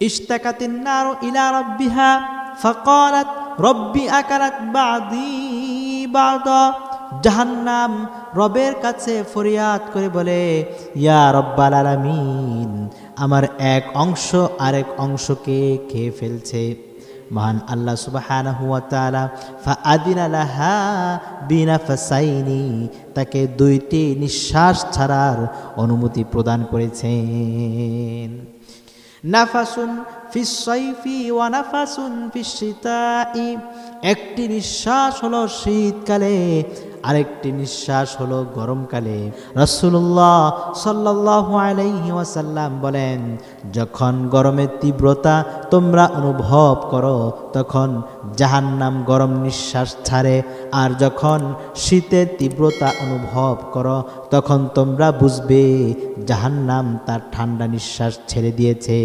اشتكت النار إلى ربها فقالت ربي أكلت بعضي بعضا জাহান্নাম রবের কাছে ফরিয়াদ করে বলে ইয়া রব্বাল আলামিন আমার এক অংশ আরেক অংশকে খেয়ে ফেলছে মহান আল্লাহ সুবহানাহু ওয়া তাআলা ফাআদিনা লাহা বিনাফসাইনি তাকে দুইটি নিঃশ্বাস ছাড়ার অনুমতি প্রদান করেছেন নাফাসুন ফিসাইফি ওয়া নাফাসুন ফিসিতাই একটি নিঃশ্বাস হলো শীতকালে আরেকটি নিঃশ্বাস হলো গরমকালে। রাসূলুল্লাহ সাল্লাল্লাহু আলাইহি বলেন, যখন গরমের তীব্রতা তোমরা অনুভব করো, তখন জাহান্নাম গরম নিঃশ্বাস ছাড়ে। আর যখন শীতের তীব্রতা অনুভব করো, তখন তোমরা বুঝবে জাহান্নাম তার ঠান্ডা নিঃশ্বাস ছেড়ে দিয়েছে।